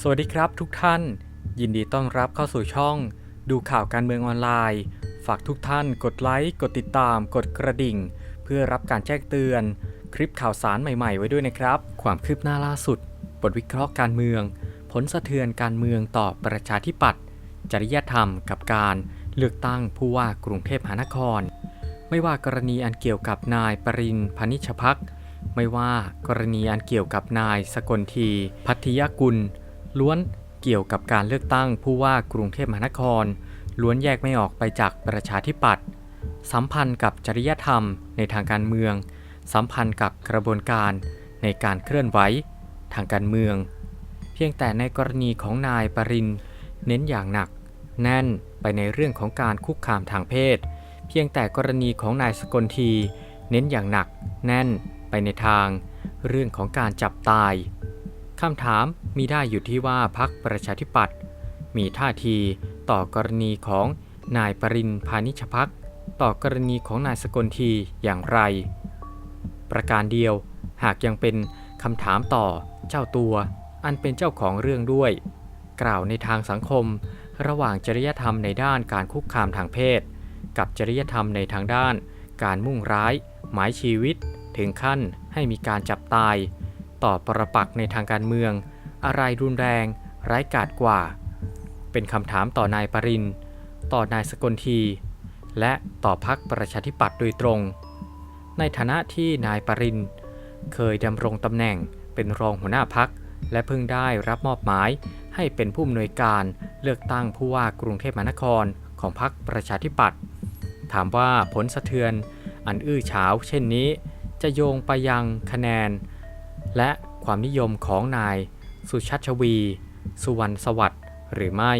สวัสดีครับทุกท่าน ยินดีต้อนรับเข้าสู่ช่อง ดูข่าวการเมืองออนไลน์ ฝากทุกท่านกดไลค์ กดติดตาม กดกระดิ่ง เพื่อรับการแจ้งเตือน คลิปข่าวสารใหม่ ๆ ไว้ด้วยนะครับ ความคืบหน้าล่าสุด บทวิเคราะห์การเมือง ผลสะเทือนการเมืองต่อประชาธิปัตย์จริยธรรมกับการเลือกตั้งผู้ว่ากรุงเทพมหานคร ไม่ว่ากรณีอันเกี่ยวกับนายปรินพนิชพักไม่ว่ากรณีอันเกี่ยวกับนายสกลที พัทยกุล ล้วนเกี่ยวกับการเลือกตั้งผู้ว่ากรุงเทพมหานคร ล้วนแยกไม่ออกไปจากประชาธิปัตย์สัมพันธ์กับจริยธรรมในทางการเมือง สัมพันธ์กับกระบวนการในการเคลื่อนไหวทางการเมือง เพียงแต่ในกรณีของนายปรินเน้นอย่างหนัก แน่นไปในเรื่องของการคุกคามทางเพศ เพียงแต่กรณีของนายสกลที เน้นอย่างหนัก แน่นไปในทาง เรื่องของการจับตาย คำถามมีได้อยู่ที่ว่าพักประชาธิปัตย์มีท่าทีต่อกรณีของนายปรินพานิชพักต่อกรณีของนายสกลทีอย่างไร ประการเดียวหากยังเป็นคำถามต่อเจ้าตัวอันเป็นเจ้าของเรื่องด้วย กล่าวในทางสังคม ระหว่างจริยธรรมในด้านการคุกคามทางเพศ กับจริยธรรมในทางด้าน การมุ่งร้าย หมายชีวิต ถึงขั้นให้มีการจับตาย ต่อปรปักในทางการเมือง อะไรรุนแรง ร้ายกาจกว่า เป็นคำถามต่อนายปรินต่อนายสกลที และต่อพักประชาธิปัตย์โดยตรง ในฐานะที่นายปรินเคยดำรงตำแหน่งเป็นรองหัวหน้าพัก และเพิ่งได้รับมอบหมายให้เป็นผู้อำนวยการเลือกตั้งผู้ว่ากรุงเทพมหานครของพรรคประชาธิปัตย์ถามว่าผลสะเทือนอันอื้อฉาวเช่นนี้ จะโยงไปยังคะแนน และความนิยมของนายสุชัชวี สุวรรณสวัสดิ์หรือไม่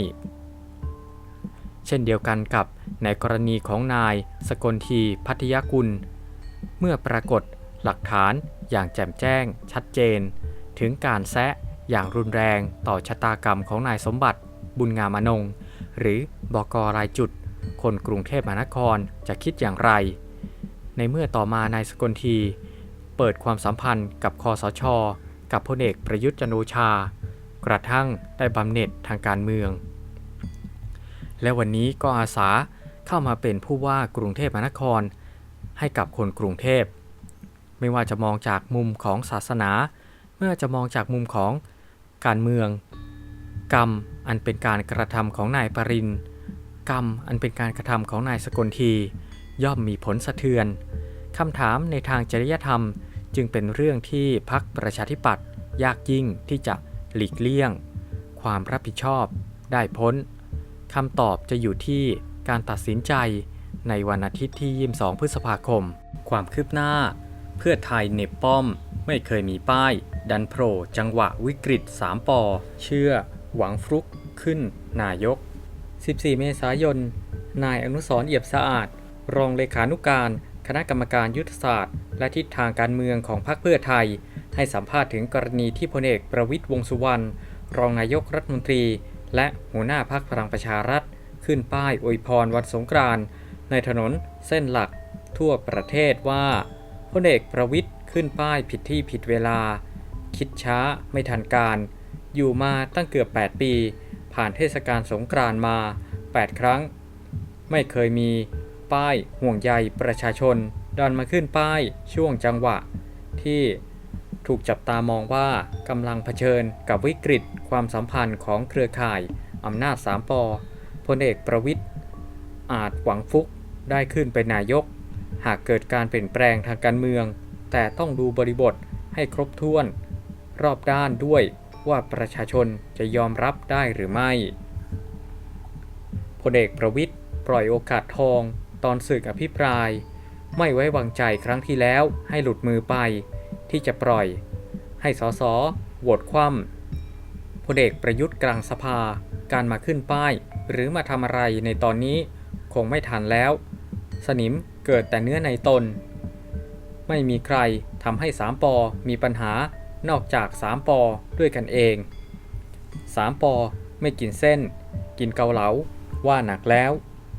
เช่นเดียวกันกับในกรณีของนายสกลทีพัทยกุล เมื่อปรากฏหลักฐานอย่างแจ่มแจ้งชัดเจน ถึงการแซะอย่างรุนแรงต่อชะตากรรมของนายสมบัติบุญงามอนง หรือบอกรายจุด คนกรุงเทพมหานครจะคิดอย่างไร ในเมื่อต่อมานายสกลที เปิดความสัมพันธ์กับคอสช กับพลเอกประยุทธ์จันโอชา กระทั่งได้บำเหน็จทางการเมือง และวันนี้ก็อาสาเข้ามาเป็นผู้ว่ากรุงเทพมหานคร ให้กับคนกรุงเทพ ไม่ว่าจะมองจากมุมของศาสนา เมื่อจะมองจากมุมของการเมือง กรรมอันเป็นการกระทำของนายปรินกรรมอันเป็นการกระทำของนายสกลที ย่อมมีผลสะเทือน คำถามในทางจริยธรรม จึงเป็นเรื่องที่พักประชาธิปัตย์ยากยิ่งที่จะหลีกเลี่ยง ความรับผิดชอบได้พ้นคำตอบจะอยู่ที่การตัดสินใจในวันอาทิตย์ที่ 22 พฤษภาคม ความคืบหน้า เพื่อไทยเน็บป้อม ไม่เคยมีป้าย ดันโผล่จังหวะวิกฤต 3ปอเชื่อ หวังฟลุกขึ้น นายก 14 เมษายน นายอนุสรเอี่ยมสะอาด รองเลขานุการ คณะกรรมการยุทธศาสตร์ และทิศทางการเมืองของพรรคเพื่อไทย ให้สัมภาษณ์ถึงกรณีที่พลเอกประวิตยวงสุวรรณรองนายกรัฐมนตรี และหัวหน้าพรรคพลังประชารัฐ ขึ้นป้ายอวยพรวันสงกรานต์ในถนนเส้นหลัก ทั่วประเทศว่าพลเอกประวิตยขึ้นป้ายผิดที่ผิดเวลา คิดช้าไม่ทันการ อยู่มาตั้งเกือบ 8 ปี ผ่านเทศกาลสงกรานต์มา 8 ครั้ง ไม่เคยมี ป้ายห่วงใยประชาชน ดันมาขึ้นป้ายช่วงจังหวะ ที่ถูกจับตามองว่ากำลังเผชิญกับวิกฤตความสัมพันธ์ของเครือข่ายอำนาจสามปอพลเอกประวิทย์อาจหวังฟุกได้ขึ้นเป็นนายก หากเกิดการเปลี่ยนแปลงทางการเมือง แต่ต้องดูบริบทให้ครบถ้วน รอบด้านด้วยว่าประชาชนจะยอมรับได้หรือไม่พลเอกประวิทย์ปล่อยโอกาสทอง ตอนศึกอภิปราย ไม่ไว้วางใจครั้งที่แล้วให้หลุดมือไป ที่จะปล่อย ให้สสโหวตคว่ำพลเอกประยุทธ์กลางสภา การมาขึ้นป้าย หรือมาทำอะไรในตอนนี้คงไม่ทันแล้ว สนิมเกิดแต่เนื้อในตน ไม่มีใครทำให้สามปอมีปัญหานอกจากสามปอด้วยกันเองสามปอไม่กินเส้น กินเกาเหลาว่าหนักแล้ว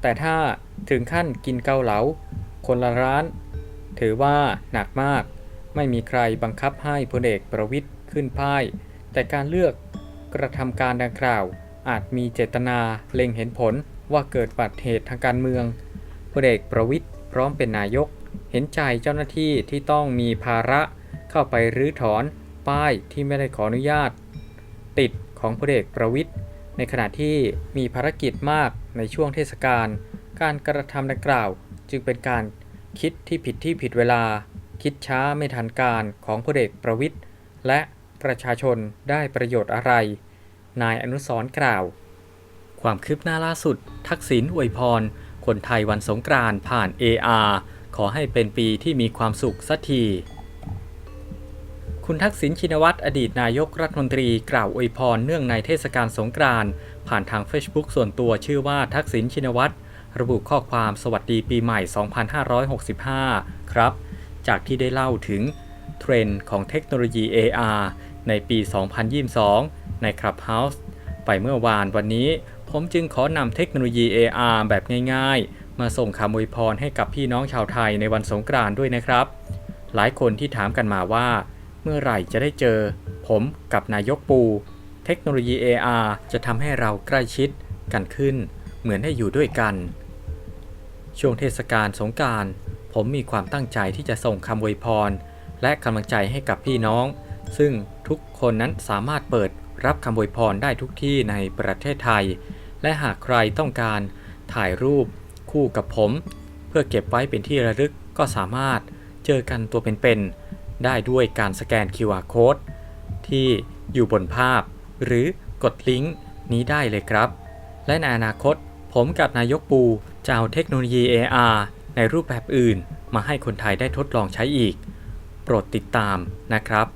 แต่ถ้า ถึงขั้นกินเกาเหลา คนละร้าน ถือว่าหนักมาก ไม่มีใครบังคับให้พลเอกประวิทย์ขึ้นป้าย แต่การเลือกกระทำการดังกล่าว อาจมีเจตนาเล็งเห็นผลว่าเกิดบัติเหตุทางการเมืองพลเอกประวิทย์พร้อมเป็นนายก เห็นใจเจ้าหน้าที่ที่ต้องมีภาระเข้าไปรื้อถอนป้ายที่ไม่ได้ขออนุญาต ติดของพลเอกประวิทย์ในขณะที่มีภารกิจมากในช่วงเทศกาล การกระทำดังกล่าวจึงเป็นการคิดที่ผิดที่ผิดเวลา คิดช้าไม่ทันการของพลเอกประวิทย์และประชาชนได้ประโยชน์อะไร นายอนุสรกล่าว ความคืบหน้าล่าสุด ทักษิณอวยพร คนไทยวันสงกรานต์ผ่าน AR ขอให้เป็นปีที่มีความสุขสักทีคุณทักษิณชินวัตรอดีตนายกรัฐมนตรีกล่าวอวยพรเนื่องในเทศกาลสงกรานต์ผ่านทาง Facebook ส่วนตัวชื่อว่าทักษิณชินวัตร ระบุข้อความสวัสดีปีใหม่ 2565 ครับ จากที่ได้เล่าถึงเทรนด์ของเทคโนโลยี AR ในปี 2022 ใน Clubhouse ไปเมื่อวานวันนี้ ผมจึงขอนำเทคโนโลยี AR แบบง่ายๆ มาส่งคำอวยพรให้กับพี่น้องชาวไทยในวันสงกรานต์ด้วยนะครับ หลายคนที่ถามกันมาว่า เมื่อไหร่จะได้เจอ ผมกับนายกปู เทคโนโลยี AR จะทำให้เราใกล้ชิดกันขึ้น เหมือนได้อยู่ด้วยกัน ช่วงเทศกาลสงการ ผมมีความตั้งใจที่จะส่งคำอวยพร และกำลังใจให้กับพี่น้อง ซึ่งทุกคนนั้นสามารถเปิดรับคำอวยพรได้ทุกที่ในประเทศไทย และหากใครต้องการถ่ายรูปคู่กับผม เพื่อเก็บไว้เป็นที่ระลึกก็สามารถเจอกันตัวเป็นๆได้ด้วยการสแกน QR Code ที่อยู่บนภาพ หรือกดลิงก์นี้ได้เลยครับ และในอนาคต ผมกับนายกปู จะเอาเทคโนโลยี AR ในรูปแบบอื่น มาให้คนไทยได้ทดลองใช้อีก โปรดติดตามนะครับ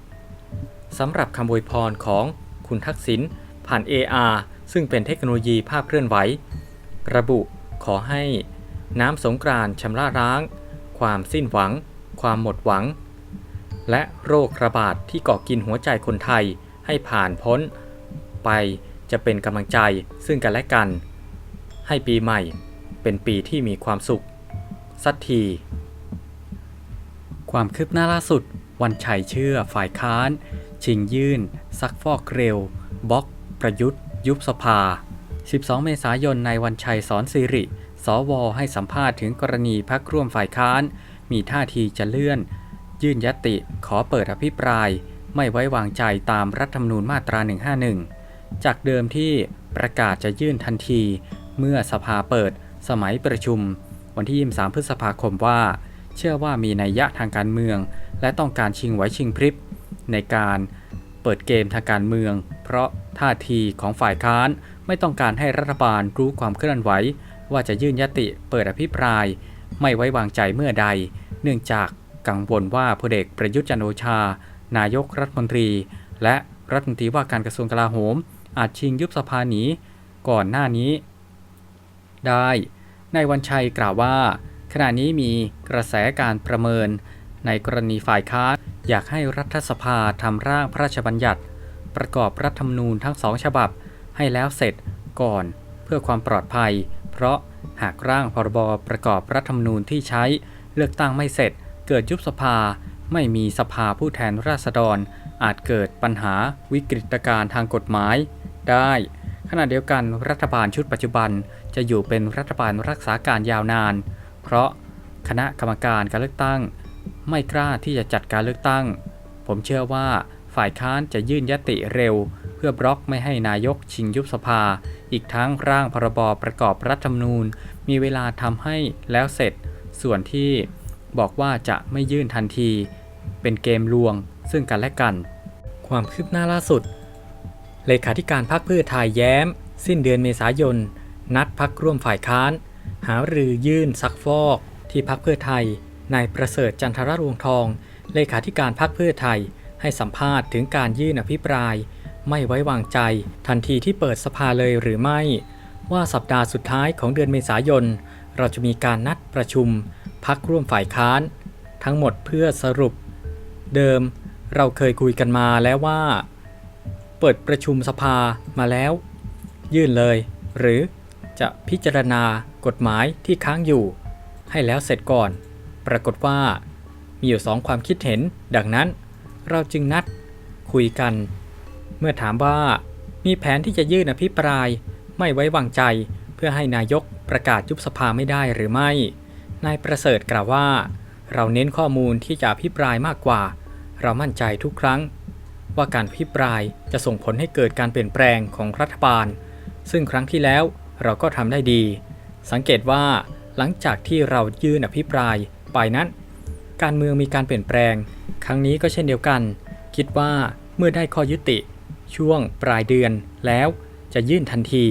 สำหรับคำอวยพรของคุณทักษิณผ่าน AR ซึ่งเป็นเทคโนโลยีภาพเคลื่อนไหว ระบุขอให้น้ำสงกรานต์ชำระล้าง ความสิ้นหวัง ความหมดหวัง และโรคระบาดที่กาะกินหัวใจคนไทยให้ผ่านพ้น ไปจะเป็นกำลังใจซึ่งกันและกัน ให้ปีใหม่ เป็นปีที่มีความสุข สักที ความคืบหน้าล่าสุด วันชัยเชื่อฝ่ายค้าน ชิงยื่น ซักฟอกเร็วบล็อก ประยุทธ์ ยุบสภา 12 เมษายนในวันชัยสอนสิริ สว ให้สัมภาษณ์ถึงกรณีพักร่วมฝ่ายค้าน มีท่าทีจะเลื่อน ยื่นยติขอเปิดอภิปราย ไม่ไว้วางใจตามรัฐธรรมนูญมาตรา 151 จากเดิมที่ประกาศจะยื่นทันที เมื่อสภาเปิด สมัยประชุมวันที่ 23 พฤษภาคมว่า เชื่อว่ามีนัยยะทางการเมือง และต้องการชิงไหวชิงพริบ ในการเปิดเกมทางการเมือง เพราะท่าทีของฝ่ายค้านไม่ต้องการให้รัฐบาลรู้ความเคลื่อนไหว ว่าจะยื่นยติเปิดอภิปราย ไม่ไว้วางใจเมื่อใด เนื่องจากกังวลว่าพลเอกประยุทธ์จันโอชา นายกรัฐมนตรี และรัฐมนตรีว่าการกระทรวงกลาโหม อาจชิงยุบสภาหนีก่อนหน้านี้ ได้ในายวันชัยกล่าวว่า ขณะนี้มีกระแสการประเมิน ในกรณีฝ่ายค้านอยากให้รัฐสภาทำร่างพระราชบัญญัติ ประกอบรัฐธรรมนูญทั้งสองฉบับ ให้แล้วเสร็จก่อนเพื่อความปลอดภัย เพราะหากร่างพรบประกอบรัฐธรรมนูญที่ใช้เลือกตั้งไม่เสร็จ เกิดยุบสภาไม่มีสภาผู้แทนราษฎร อาจเกิดปัญหาวิกฤตการณ์ทางกฎหมายได้ ขณะเดียวกันรัฐบาลชุดปัจจุบัน จะอยู่เป็นรัฐบาลรักษาการยาวนาน เพราะคณะกรรมการการเลือกตั้ง ไม่กล้าที่จะจัดการเลือกตั้ง ผมเชื่อว่าฝ่ายค้านจะยื่นยติเร็ว เพื่อบล็อกไม่ให้นายกชิงยุบสภา อีกทั้งร่างพรบประกอบรัฐธรรมนูญ มีเวลาทำให้แล้วเสร็จ ส่วนที่บอกว่าจะไม่ยื่นทันที เป็นเกมลวงซึ่งกันและกัน ความคืบหน้าล่าสุด เลขาธิการพรรคเพื่อไทยแย้ม สิ้นเดือนเมษายน นัดพักร่วมฝ่ายค้าน หารือยื่นซักฟอก ที่พักเพื่อไทยนายประเสริฐจันทรรวงทอง เลขาธิการพรรคเพื่อไทย ให้สัมภาษณ์ถึงการยื่นอภิปราย ไม่ไว้วางใจ ทันทีที่เปิดสภาเลยหรือไม่ ว่าสัปดาห์สุดท้ายของเดือนเมษายน เราจะมีการนัดประชุม พักร่วมฝ่ายค้าน ทั้งหมดเพื่อสรุป เดิมเราเคยคุยกันมาแล้วว่า เปิดประชุมสภามาแล้ว ยื่นเลย หรือ จะพิจารณากฎหมายที่ค้างอยู่ ให้แล้วเสร็จก่อน ปรากฏว่า มีอยู่สองความคิดเห็น ดังนั้น เราจึงนัดคุยกัน เมื่อถามว่ามีแผนที่จะยื่นอภิปรายไม่ไว้วางใจ เพื่อให้นายกประกาศยุบสภาไม่ได้หรือไม่ นายประเสริฐกล่าวว่า เราเน้นข้อมูลที่จะอภิปรายมากกว่า เรามั่นใจทุกครั้ง ว่าการอภิปรายจะส่งผลให้เกิดการเปลี่ยนแปลงของรัฐบาล ซึ่งครั้งที่แล้ว เราก็ทำได้ดี สังเกตว่าหลังจากที่เรายื่นอภิปรายไปนั้น การเมืองมีการเปลี่ยนแปลง ครั้งนี้ก็เช่นเดียวกัน คิดว่าเมื่อได้ข้อยุติ ช่วงปลายเดือนแล้วจะยื่นทันที